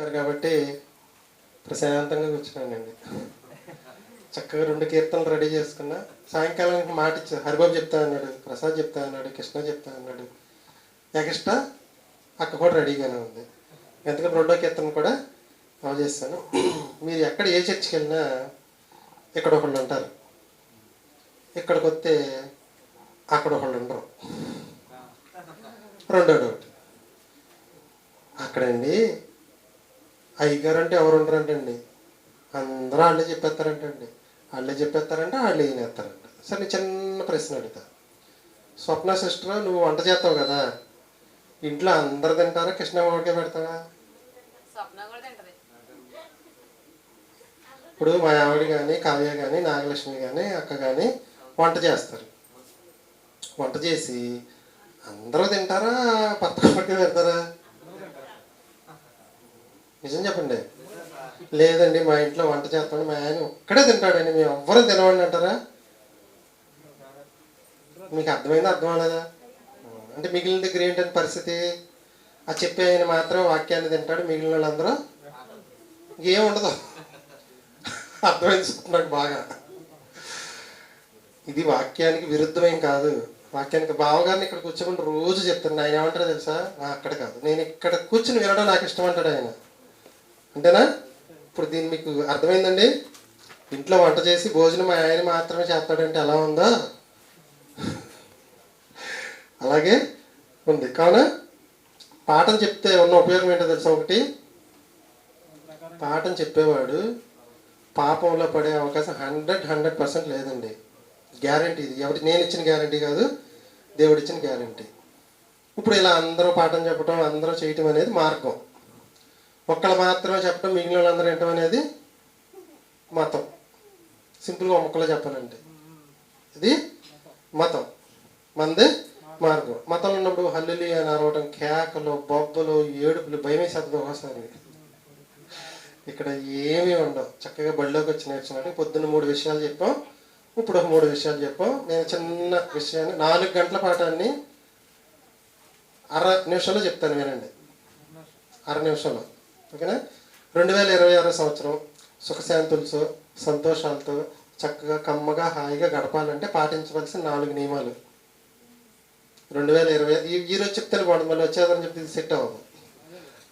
చెప్పారు కాబట్టి ప్రశాంతంగా కూర్చున్నానండి. చక్కగా రెండు కీర్తనలు రెడీ చేసుకున్నా. సాయంకాలానికి మాట ఇచ్చారు హరిబాబు చెప్తా అన్నాడు ప్రసాద్ చెప్తా అన్నాడు కృష్ణ చెప్తా అన్నాడు. ఎక్స్ట్రా అక్క కూడా రెడీగానే ఉంది. ఎందుకంటే రెండో కీర్తన కూడా అవ చేస్తాను. మీరు ఎక్కడ ఏ చర్చికి వెళ్ళినా ఇక్కడ ఒకళ్ళు ఉంటారు. ఇక్కడికి వస్తే అక్కడ ఒకళ్ళు ఉండరు. రెండో డౌట్. అక్కడండి అయ్యగారు అంటే ఎవరు ఉండరంటండి. అందరూ వాళ్ళే చెప్పేస్తారంటండి. వాళ్ళే చెప్పేస్తారంటే వాళ్ళే వినేస్తారంట. సరే నేను చిన్న ప్రశ్న అడుగుతా. స్వప్న సిస్టర్ నువ్వు వంట చేస్తావు కదా? ఇంట్లో అందరు తింటారా? కృష్ణ ఒకటే పెడతావా ఇప్పుడు మా ఆవిడ కానీ కావ్య కానీ నాగలక్ష్మి కానీ అక్క కానీ వంట చేస్తారు. వంట చేసి అందరూ తింటారా? భర్త ఒకటే పెడతారా? నిజం చెప్పండి. లేదండి మా ఇంట్లో వంట చేస్తాడు మా ఆయన ఒక్కడే తింటాడండి మేము ఎవ్వరూ తినవండి అంటారా? మీకు అర్థమైందా అర్థం అవ్వలేదా అంటే మిగిలిన దగ్గర ఏంటంటే పరిస్థితి? ఆ చెప్పే ఆయన మాత్రం వాక్యాన్ని తింటాడు మిగిలిన వాళ్ళందరూ ఇంకేం ఉండదు. అర్థమైంది నాకు బాగా. ఇది వాక్యానికి విరుద్ధమేం కాదు. వాక్యానికి బావగారిని ఇక్కడ కూర్చోకుండా రోజు చెప్తాను. ఆయన ఏమంటారు తెలుసా? అక్కడ కాదు. నేను ఇక్కడ కూర్చుని వినడం నాకు ఇష్టం అంటాడు ఆయన. అంతేనా? ఇప్పుడు దీన్ని మీకు అర్థమైందండి? ఇంట్లో వంట చేసి భోజనం మా ఆయన మాత్రమే చేస్తాడంటే ఎలా ఉందో? అలాగే ఉంది. కావున పాఠం చెప్తే ఉన్న ఉపయోగం ఏంటో తెలుసా ఒకటి? పాఠం చెప్పేవాడు పాపంలో పడే అవకాశం హండ్రెడ్ హండ్రెడ్ పర్సెంట్ లేదండి. గ్యారంటీ ఇది. ఎవరి నేను ఇచ్చిన గ్యారంటీ కాదు దేవుడిచ్చిన గ్యారంటీ. ఇప్పుడు ఇలా అందరూ పాఠం చెప్పడం అందరూ చేయటం అనేది మార్గం. ఒక్కళ్ళు మాత్రమే చెప్పడం మిగిలిన వాళ్ళందరూ వినటం అనేది మతం. సింపుల్గా ఒక్కలో చెప్పాలంటే. ఇది మతం. మంది మార్గం. మతంలో ఉన్నప్పుడు హల్లులి అని అరవటం కేకలు బొబ్బలు ఏడుపులు భయం వేసేది ఒకసారి ఇక్కడ ఏమీ ఉండవు. చక్కగా బడిలోకి వచ్చి నేర్చుకున్నట్టు పొద్దున్న మూడు విషయాలు చెప్పాం. ఇప్పుడు ఒక మూడు విషయాలు చెప్పాం. నేను చిన్న విషయాన్ని నాలుగు గంటల పాఠాన్ని అర నిమిషంలో చెప్తాను వినండి. అర నిమిషంలో. ఓకేనా? రెండు వేల ఇరవై ఆరో సంవత్సరం సుఖశాంతులతో సంతోషాలతో చక్కగా కమ్మగా హాయిగా గడపాలంటే పాటించవలసిన నాలుగు నియమాలు. రెండు వేల ఇరవై ఈ ఈరోజు చెప్తాను బాగుంది మళ్ళీ వచ్చేదని చెప్తే ఇది సెట్ అవ్వదు.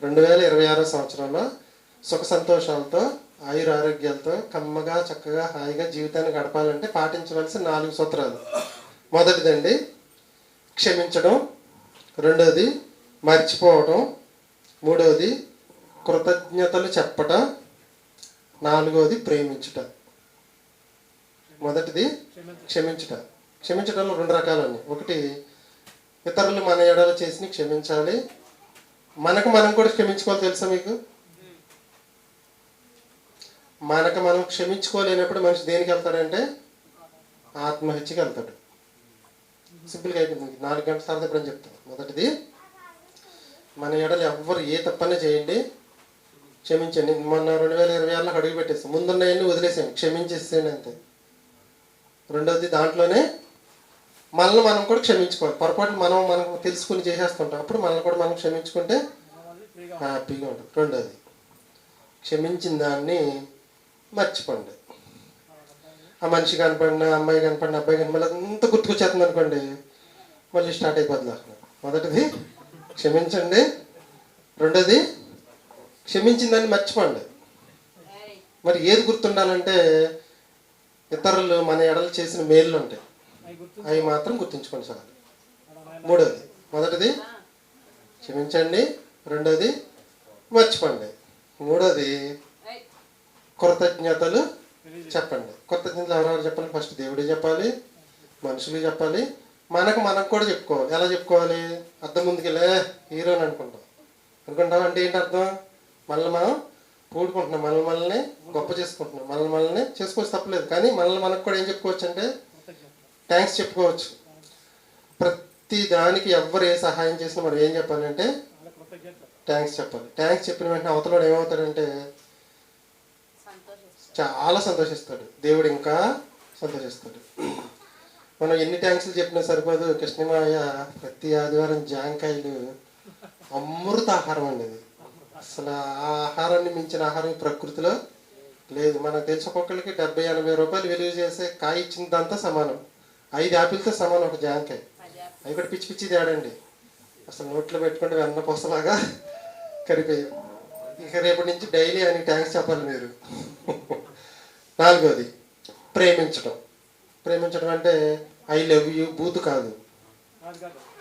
రెండు వేల ఇరవై ఆరో సంవత్సరంలో సుఖ సంతోషాలతో ఆయుర ఆరోగ్యాలతో కమ్మగా చక్కగా హాయిగా జీవితాన్ని గడపాలంటే పాటించవలసిన నాలుగు సూత్రాలు. మొదటిదండి క్షమించడం. రెండోది మర్చిపోవటం. మూడవది కృతజ్ఞతలు చెప్పటం. నాలుగవది ప్రేమించుట. మొదటిది క్షమించుట. క్షమించడంలో రెండు రకాలండి ఒకటి ఇతరులు మన ఎడలు చేసి క్షమించాలి. మనకు మనం కూడా క్షమించుకోవాలి తెలుసా మీకు? మనకు మనం క్షమించుకోలేనప్పుడు మనిషి దేనికి వెళ్తాడంటే? ఆత్మహత్యకి వెళ్తాడు. సింపుల్గా అయిపోయింది నాలుగు గంటల తర్వాత ఇప్పుడు చెప్తాను. మొదటిది మన ఎడలు ఎవ్వరు ఏ తప్పనే చేయండి క్షమించండి మొన్న రెండు వేల ఇరవై ఆరులో అడుగు పెట్టేస్తాం ముందున్నాయన్ని వదిలేసాం క్షమించేసేయండి అంతే. రెండవది దాంట్లోనే మనల్ని మనం కూడా క్షమించుకోవాలి. పొరపాటు మనం మనం తెలుసుకుని చేసేస్తుంటాం. అప్పుడు మనల్ని కూడా మనం క్షమించుకుంటే హ్యాపీగా ఉంటుంది రెండోది క్షమించిన దాన్ని మర్చిపోండి. ఆ మనిషి కనపడిన అమ్మాయి కనపడిన అబ్బాయి కనపడిన అంత గుర్తుకొచ్చేస్తుంది అనుకోండి. మళ్ళీ స్టార్ట్ అయిపోతుంది అక్కడ మొదటిది క్షమించండి. రెండోది క్షమించిందని మర్చిపోండి. మరి ఏది గుర్తుండాలంటే ఇతరులు మన ఎడలు చేసిన మేలు ఉంటాయి. అవి మాత్రం గుర్తుంచుకోండి సార్. మూడోది మొదటిది క్షమించండి. రెండోది మర్చిపోండి. మూడోది కృతజ్ఞతలు చెప్పండి. కృతజ్ఞతలు ఎవరెవరు చెప్పాలి? ఫస్ట్ దేవుడే చెప్పాలి మనుషులు చెప్పాలి. మనకు మనకు కూడా చెప్పుకోవాలి. ఎలా చెప్పుకోవాలి? అర్థం ముందుకెళ్ళే హీరోని అనుకుంటాం. అనుకుంటాం అంటే ఏంటి అర్థం? మళ్ళీ మనం కూడుకుంటున్నాం మనల్ని మనల్ని గొప్ప చేసుకుంటున్నాం మనల్ని మనల్ని చేసుకోవచ్చు తప్పలేదు. కానీ మనల్ని మనకు కూడా ఏం చెప్పుకోవచ్చు అంటే థ్యాంక్స్ చెప్పుకోవచ్చు. ప్రతి దానికి ఎవరు ఏ సహాయం చేసినా మనం ఏం చెప్పాలంటే థ్యాంక్స్ చెప్పాలి. థ్యాంక్స్ చెప్పిన వెంటనే అవతలవాడు ఏమవుతాడంటే చాలా సంతోషిస్తాడు. దేవుడు ఇంకా సంతోషిస్తాడు. మనం ఎన్ని ట్యాంక్స్లు చెప్పినా సరిపోదు. కృష్ణమాయ ప్రతి ఆదివారం జాంకాయలు అమృత ఆహారం అండి ఇది అసలు ఆ ఆహారాన్ని మించిన ఆహారం ప్రకృతిలో లేదు. మనకు తెలిసి ఒక్కొక్కరికి డెబ్బై ఎనభై రూపాయలు విలువ చేసే కాయ ఇచ్చినదంతా సమానం. ఐదు ఆపిల్తో సమానం ఒక జాంకాయ. అవి కూడా పిచ్చి పిచ్చి తేడండి. అసలు నోట్లో పెట్టుకుంటే వెన్న పొసలాగా కరిపోయి ఇక రేపటి నుంచి డైలీ అని ట్యాంక్స్ చెప్పాలి మీరు. నాలుగోది ప్రేమించడం ప్రేమించడం అంటే ఐ లవ్ యూ బూత్ కాదు.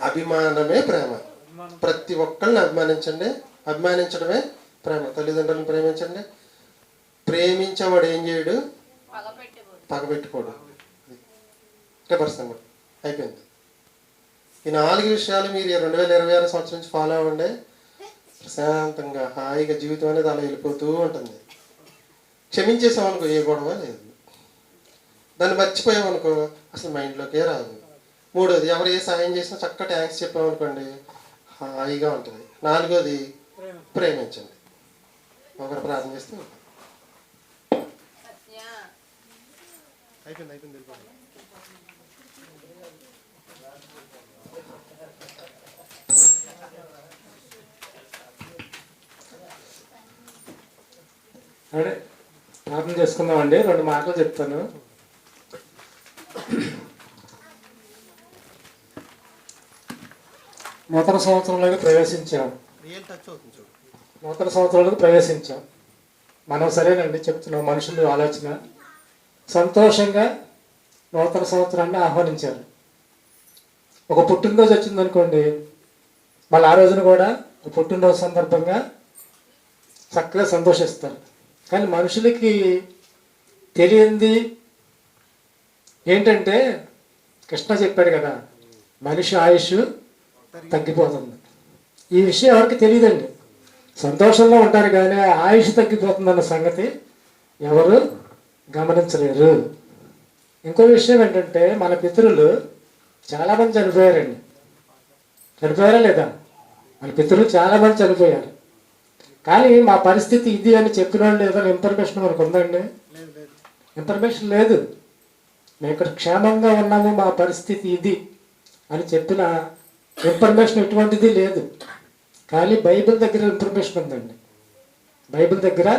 అభిమానమే ప్రేమ. ప్రతి ఒక్కరిని అభిమానించండి. అభిమానించడమే ప్రేమ. తల్లిదండ్రులను ప్రేమించండి. ప్రేమించేవాడు ఏం చేయడు? పగబెట్టుకోడు రివర్స్ అయిపోయింది. ఈ నాలుగు విషయాలు మీరు రెండు వేల ఇరవై ఆరు సంవత్సరం నుంచి ఫాలో అవ్వండి. ప్రశాంతంగా హాయిగా జీవితం అనేది అలా వెళ్ళిపోతూ ఉంటుంది. క్షమించేసామనుకో ఏ గొడవ లేదు. దాన్ని మర్చిపోయామనుకో అసలు మైండ్లోకే రాదు. మూడోది ఎవరు ఏ సాయం చేసినా చక్కగా ట్యాంక్స్ చెప్పామనుకోండి హాయిగా ఉంటుంది. నాలుగోది ప్రేమించండి. ఒకరు ప్రార్థన చేస్తే అయిపోయింది అయిపోయింది. అదే ప్రార్థన చేసుకుందామండి. రెండు మాటలు చెప్తాను. నూతన సంవత్సరంలోకి ప్రవేశించాం. రియల్ టచ్ అవుతుంది చూడు. నూతన సంవత్సరాలకు ప్రవేశించాం. మనం సరేనండి చెప్తున్నాం మనుషులు ఆలోచన. సంతోషంగా నూతన సంవత్సరాన్ని ఆహ్వానించారు. ఒక పుట్టినరోజు వచ్చిందనుకోండి మళ్ళీ ఆ రోజున కూడా ఒక పుట్టినరోజు సందర్భంగా చక్కగా సంతోషిస్తారు. కానీ మనుషులకి తెలియంది ఏంటంటే కృష్ణ చెప్పాడు కదా మనిషి ఆయుష్ తగ్గిపోతుంది. ఈ విషయం ఎవరికి తెలియదండి. సంతోషంలో ఉంటారు కానీ ఆయుష్ తగ్గిపోతుందన్న సంగతి ఎవరు గమనించలేరు. ఇంకో విషయం ఏంటంటే మన పితరులు చాలామంది చనిపోయారండి. చనిపోయారా లేదా? మన పితరులు చాలామంది చనిపోయారు. కానీ మా పరిస్థితి ఇది అని చెప్పిన వాళ్ళు ఏదైనా ఇన్ఫర్మేషన్ మనకు ఉందండి? ఇన్ఫర్మేషన్ లేదు. మేము ఇక్కడ క్షేమంగా ఉన్నాము మా పరిస్థితి ఇది అని చెప్పిన ఇన్ఫర్మేషన్ ఎటువంటిది లేదు. కానీ బైబిల్ దగ్గర ఇన్ఫర్మేషన్ ఉందండి. బైబిల్ దగ్గర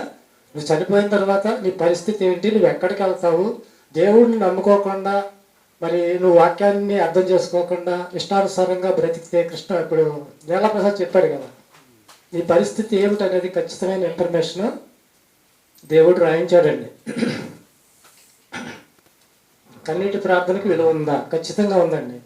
నువ్వు చనిపోయిన తర్వాత నీ పరిస్థితి ఏంటి? నువ్వు ఎక్కడికి వెళ్తావు? దేవుడిని నమ్ముకోకుండా మరి నువ్వు వాక్యాన్ని అర్థం చేసుకోకుండా ఇష్టానుసారంగా బ్రతికితే కృష్ణ ఇప్పుడు నీలప్రసాద్ చెప్పాడు కదా. నీ పరిస్థితి ఏమిటనేది ఖచ్చితమైన ఇన్ఫర్మేషన్ దేవుడు రాయించాడండి. కన్నీటి ప్రార్థనకు విలువ ఉందా? ఖచ్చితంగా ఉందండి.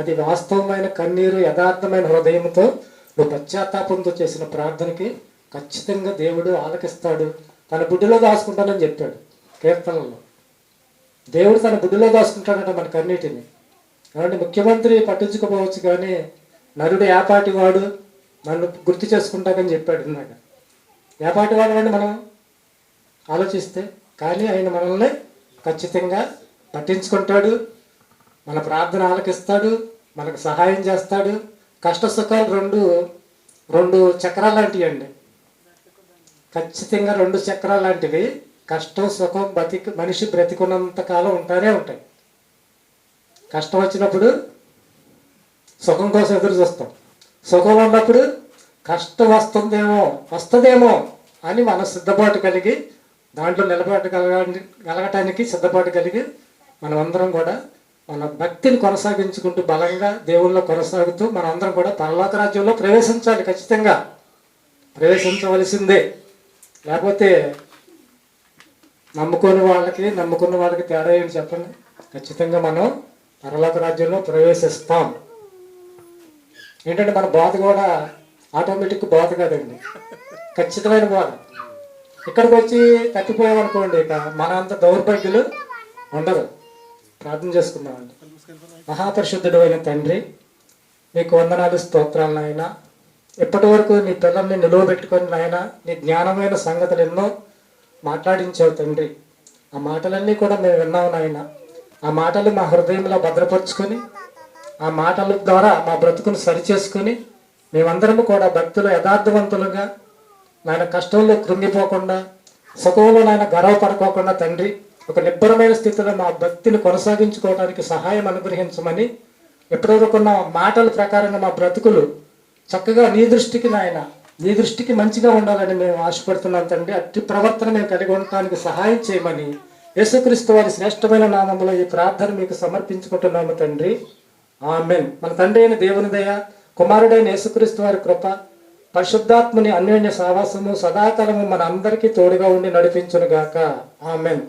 అది వాస్తవమైన కన్నీరు యథార్థమైన హృదయంతో నువ్వు పశ్చాత్తాపంతో చేసిన ప్రార్థనకి ఖచ్చితంగా దేవుడు ఆలకిస్తాడు. తన బుడ్డిలో దాచుకుంటానని చెప్పాడు కీర్తనలో. దేవుడు తన బుడ్డిలో దాచుకుంటాడంట మన కన్నీటిని. కాబట్టి ముఖ్యమంత్రి పట్టించుకోపోవచ్చు కానీ నరుడు ఏపాటి వాడు నన్ను గుర్తు చేసుకుంటాకని చెప్పాడు ఇందాక ఏపాటి వాడు అని మనం? ఆలోచిస్తే కానీ ఆయన మనల్ని ఖచ్చితంగా పట్టించుకుంటాడు. మన ప్రార్థన ఆలకిస్తాడు. మనకు సహాయం చేస్తాడు. కష్ట సుఖాలు రెండు రెండు చక్రాలు లాంటివి అండి ఖచ్చితంగా రెండు చక్రాలు లాంటివి కష్టం సుఖం బతికి మనిషి బ్రతికున్నంత కాలం ఉంటానే ఉంటాయి. కష్టం వచ్చినప్పుడు సుఖం కోసం ఎదురు చూస్తాం. సుఖం ఉన్నప్పుడు కష్టం వస్తుందేమో వస్తుందేమో అని మన సిద్ధపాటు కలిగి దాంట్లో నిలబడి కలగ కలగటానికి సిద్ధపాటు కలిగి మనమందరం కూడా మన భక్తిని కొనసాగించుకుంటూ బలంగా దేవుళ్ళ కొనసాగుతూ మనందరం కూడా పరలోక రాజ్యంలో ప్రవేశించాలి ఖచ్చితంగా. ప్రవేశించవలసిందే. లేకపోతే నమ్ముకుని వాళ్ళకి నమ్ముకున్న వాళ్ళకి తేడా ఏంటి చెప్పండి? ఖచ్చితంగా మనం పరలోక రాజ్యంలో ప్రవేశిస్తాం. ఏంటంటే మన బాధ కూడా ఆటోమేటిక్ బాధ కాదండి. ఖచ్చితమైన బాధ. ఇక్కడికి వచ్చి తప్పిపోయామనుకోండి ఇక మన అంత దౌర్భాగ్యులు ఉండరు. ప్రార్థన చేసుకుందామండి. మహాపరిశుద్ధుడు అయిన తండ్రి నీకు వందనాలు స్తోత్రాలు నాయన. ఇప్పటి వరకు నీ పిల్లల్ని నిలువబెట్టుకొని నాయన నీ జ్ఞానమైన సంగతులు ఎన్నో మాట్లాడించావు తండ్రి. ఆ మాటలన్నీ కూడా మేము విన్నాము నాయన. ఆ మాటలు మా హృదయంలో భద్రపరుచుకొని ఆ మాటల ద్వారా మా బ్రతుకును సరిచేసుకొని మేమందరము కూడా భక్తులు యథార్థవంతులుగా నాయన కష్టంలో కృంగిపోకుండా సుఖంలో నాయన గర్వపడుకోకుండా తండ్రి ఒక నిబ్బరమైన స్థితిలో మా భక్తిని కొనసాగించుకోవడానికి సహాయం అనుగ్రహించమని ఎప్పటివరకున్న మాటల ప్రకారంగా మా బ్రతుకులు చక్కగా నీ దృష్టికి నాయన నీ దృష్టికి మంచిగా ఉండాలని మేము ఆశపడుతున్నాం తండ్రి. అట్టి ప్రవర్తన మేము కలిగి ఉండటానికి సహాయం చేయమని యేసుక్రీస్తు వారి శ్రేష్టమైన నామంలో ఈ ప్రార్థన మీకు సమర్పించుకుంటున్నాము తండ్రి. ఆమెన్. మన తండ్రి అయిన దేవుని దయ కుమారుడైన యేసుక్రీస్తు వారి కృప పరిశుద్ధాత్మని అన్యోన్య సావాసము సదాకాలము మన అందరికీ తోడుగా ఉండి నడిపించును గాక ఆమెన్.